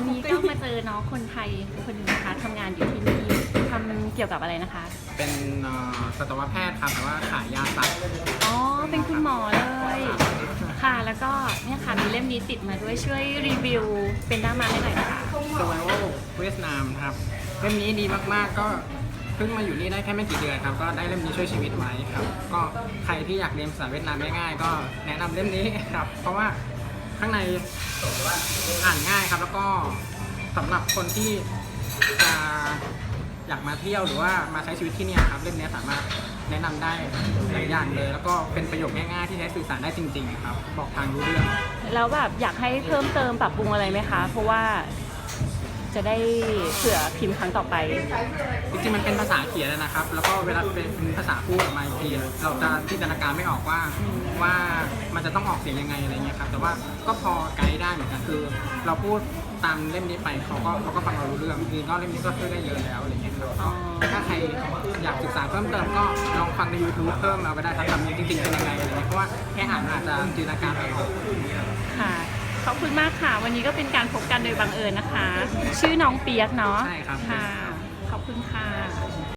วันนี้ก็มาเจอน้องคนไทยคนหนึงนะคะทำงานอยู่ที่นี่ทำเกี่ยวกับอะไรนะคะ เป็นเอ่อสัตวแพทย์ครับแต่ว่าขายยาสัตว์อ๋อ เป็นคุณหมอเลย ค่ะ แล้วก็เนี่ยค่ะมีเล่มนี้ติดมาด้วยช่วยรีวิวเป็นหน้ามาให้หน่อยนะคะ Survival เวียดนามครับเล่มนี้ดีมากๆก็เพิ่งมาอยู่นี่ได้แค่ไม่กี่เดือนครับ ก็ได้เล่มนี้ช่วยชีวิตไว้ครับ ก็ใครที่อยากเรียนภาษาเวียดนามง่ายๆก็แนะนำเล่มนี้ครับ เพราะว่าข้างในอ่านง่ายครับ แล้วก็ สำหรับคนที่จะอยากมาเที่ยวหรือว่ามาใช้ชีวิตที่เนี่ยครับเล่มนี้สามารถแนะนำได้หลายอย่างเลย แล้วก็เป็นประโยคง่ายๆที่ใช้สื่อสารได้จริงๆครับ บอกทางรู้เรื่อง แล้วแบบอยากให้เพิ่มเติมปรับปรุงอะไรไหมคะ เพราะว่า จะได้เผื่อพิมพ์ครั้งต่อไป จริงๆมันเป็นภาษาเขียนนะครับ แล้วก็เวลาเป็นภาษาพูดออกมาอีกทีเราจะจินตนาการไม่ออกว่าว่ามันจะต้องออกเสียงยังไงอะไรเงี้ยครับ แต่ว่าก็พอไกด์ได้เหมือนกันคือ เราพูดตามเล่มนี้ไปเขาก็เขาก็ฟังเรารู้เรื่องจริงๆก็เล่มนี้ก็ช่วยได้เยอะแล้วอะไรเงี้ยครับอ๋อถ้าใครอยากศึกษาเพิ่มเติมก็ลองฟังใน YouTube เพิ่มเอาไปได้ครับทำจริงๆเป็นยังไงอะไรเงี้ยเพราะว่าแค่อ่านมันอาจจะจินตนาการไม่ออกค่ะ ขอบคุณมากค่ะ วันนี้ก็เป็นการพบกันโดยบังเอิญนะคะ ชื่อน้องเปียกเนาะใช่ครับ ค่ะ ขอบคุณค่ะ